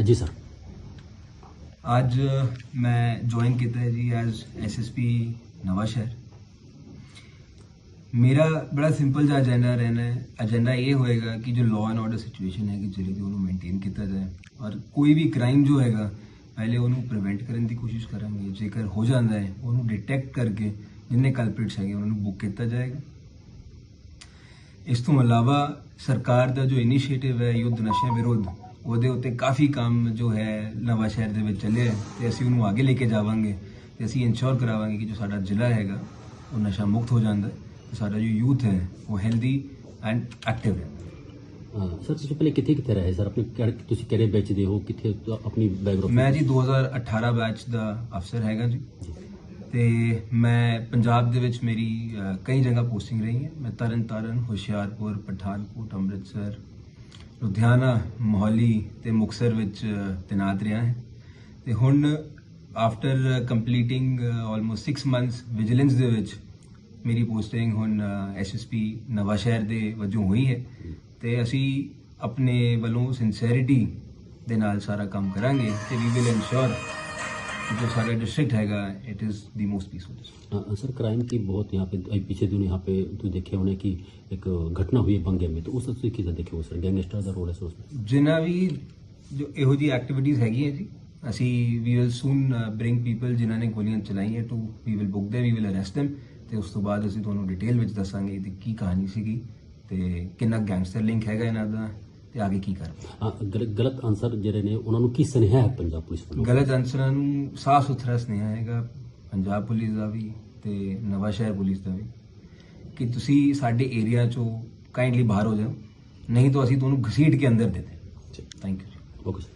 ਜੀ ਸਰ। ਅੱਜ ਮੈਂ ਜੁਆਇਨ ਕੀਤਾ ਹੈ ਜੀ ਐਜ਼ ਐਸਐਸਪੀ ਨਵਾਂ ਸ਼ਹਿਰ ਮੇਰਾ ਬੜਾ ਸਿੰਪਲ ਜਿਹਾ ਏਜੰਡਾ ਰਹਿਣਾ ਹੈ। ਏਜੰਡਾ ਇਹ ਹੋਏਗਾ ਕਿ ਜੋ ਲਾਅ ਐਂਡ ਆਰਡਰ ਸਿਚੁਏਸ਼ਨ ਹੈ ਕਿ ਜਿਹੜੀ ਉਹਨੂੰ ਮੇਨਟੇਨ ਕੀਤਾ ਜਾਏ। ਔਰ ਕੋਈ ਵੀ ਕ੍ਰਾਈਮ ਜੋ ਹੈਗਾ, ਪਹਿਲੇ ਉਹਨੂੰ ਪ੍ਰੀਵੈਂਟ ਕਰਨ ਦੀ ਕੋਸ਼ਿਸ਼ ਕਰਾਂਗੇ। ਜੇਕਰ ਹੋ ਜਾਂਦਾ ਹੈ, ਉਹਨੂੰ ਡਿਟੈਕਟ ਕਰਕੇ ਜਿੰਨੇ ਕਲਪ੍ਰਿਟਸ ਹੈਗੇ, ਉਹਨਾਂ ਨੂੰ ਬੁੱਕ ਕੀਤਾ ਜਾਏਗਾ। ਇਸ ਤੋਂ ਇਲਾਵਾ ਸਰਕਾਰ ਦਾ ਜੋ ਇਨੀਸ਼ੀਏਟਿਵ ਹੈ, ਯੁੱਧ ਨਸ਼ਿਆਂ ਵਿਰੁੱਧ ਉਹਦੇ ਉੱਤੇ ਕਾਫੀ ਕੰਮ ਜੋ ਹੈ ਨਵਾਂ ਸ਼ਹਿਰ ਦੇ ਵਿੱਚ ਚੱਲਿਆ ਹੈ ਤੇ ਅਸੀਂ ਉਹਨੂੰ ਅੱਗੇ ਲੈ ਕੇ ਜਾਵਾਂਗੇ ਤੇ ਅਸੀਂ ਇਨਸ਼ੋਰ ਕਰਾਵਾਂਗੇ ਕਿ ਜੋ ਸਾਡਾ ਜ਼ਿਲ੍ਹਾ ਹੈਗਾ ਉਹ ਨਸ਼ਾ ਮੁਕਤ ਹੋ ਜਾਂਦਾ ਹੈ ਤੇ ਸਾਡਾ ਜੋ ਯੂਥ ਹੈ ਉਹ ਹੈਲਦੀ ਐਂਡ ਐਕਟਿਵ ਹੈ। ਸਰ ਤੁਸੀਂ ਪਹਿਲੇ ਕਿੱਥੇ ਕਿੱਥੇ ਰਹੇ ਸਰ? ਆਪਣੇ ਕਿਹੜੇ- ਤੁਸੀਂ ਕਿਹੜੇ ਬੈਚ ਦੇ ਹੋ? ਕਿੱਥੇ ਆਪਣੀ ਬੈਕਗ੍ਰਾਉਂਡ ਮੈਂ ਜੀ 2018 ਬੈਚ ਦਾ ਅਫਸਰ ਹੈਗਾ ਜੀ। ਤੇ ਮੈਂ ਪੰਜਾਬ ਦੇ ਵਿੱਚ ਮੇਰੀ ਅ, ਕਈ ਜਗ੍ਹਾ ਪੋਸਟਿੰਗ ਰਹੀ ਹੈ ਮੈਂ ਤਰਨ ਤਾਰਨ ਹੁਸ਼ਿਆਰਪੁਰ ਪਠਾਨਕੋਟ ਅੰਮ੍ਰਿਤਸਰ ਲੁਧਿਆਣਾ, ਮੋਹਾਲੀ ਤੇ ਮੁਕਸਰ ਵਿੱਚ ਤੈਨਾਤ ਰਿਹਾ ਹੈ। ਤੇ ਹੁਣ after completing almost 6 months vigilance ਦੇ ਵਿੱਚ ਮੇਰੀ ਪੋਸਟਿੰਗ ਹੁਣ ਐਸਐਸਪੀ ਨਵਾਂ ਸ਼ਹਿਰ ਦੇ ਵਜੋਂ ਹੋਈ ਹੈ। ਤੇ ਅਸੀਂ ਆਪਣੇ ਵੱਲੋਂ ਸਿੰਸੈਰਿਟੀ ਦੇ ਨਾਲ ਸਾਰਾ ਕੰਮ ਕਰਾਂਗੇ ਤੇ ਵੀ ਵਿਲ ਇਨਸ਼ੋਰ जो सारा डिस्ट्रिक्ट हैगा it is the most peaceful sir crime की बहुत यहाँ पे अ, पीछे दिन यहाँ पे तो देखे होने की एक घटना हुई है बंगे में तो उस ਤੁਸੀਂ ਕਿਦਾਂ ਦੇਖੇ ਹੋ ਸਰ ਗੈਂਗਸਟਰ ਦਾ ਰੋਲ ਹੈ ਸਰ उसमें ਜਿਨ੍ਹਾਂ ਵੀ ਜੋ ਇਹੋ ਜੀ ਐਕਟੀਵਿਟੀਜ਼ ਹੈਗੀਆਂ ਜੀ ਅਸੀਂ we will soon bring people ਜਿਨ੍ਹਾਂ ਨੇ ਗੋਲੀਆਂ ਚਲਾਈਆਂ ਟੂ ਵੀ ਵਿਲ ਬੁੱਕ ਦੇ ਵੀ ਵਿਲ ਅਰੈਸਟ them ਤੇ ਉਸ ਤੋਂ ਬਾਅਦ ਅਸੀਂ ਤੁਹਾਨੂੰ ਡਿਟੇਲ ਵਿੱਚ ਦੱਸਾਂਗੇ ਕਿ ਕੀ ਕਹਾਣੀ ਸੀਗੀ ਤੇ ਕਿੰਨਾ ਗੈਂਗਸਟਰ ਲਿੰਕ ਹੈਗਾ ਇਹਨਾਂ ਦਾ ਤੇ ਅੱਗੇ ਕੀ ਕਰਨਾ ਅ, ਗਲ- ਗਲਤ ਆਨਸਰ ਜਿਹੜੇ ਨੇ ਉਹਨਾਂ ਨੂੰ ਕੀ ਸੁਨੇਹਾ ਹੈ ਪੰਜਾਬ ਪੁਲਿਸ ਵੱਲੋਂ? ਗਲਤ ਅਨਸਰਾਂ ਨੂੰ ਸਾਫ਼ ਸੁਥਰਾ ਸੁਨੇਹਾ ਹੈਗਾ ਪੰਜਾਬ ਪੁਲਿਸ ਦਾ ਵੀ ਤੇ ਨਵਾਂ ਸ਼ਹਿਰ ਪੁਲਿਸ ਦਾ ਵੀ ਕਿ ਤੁਸੀਂ ਸਾਡੇ ਏਰੀਆ ਚੋਂ ਕਾਈਂਡਲੀ ਬਾਹਰ ਹੋ ਜਾਓ ਨਹੀਂ ਤਾਂ ਅਸੀਂ ਤੁਹਾਨੂੰ ਘਸੀਟ ਕੇ ਅੰਦਰ ਦੇ ਦੇ ਥੈਂਕ ਯੂ ਓਕੇ ਸਰ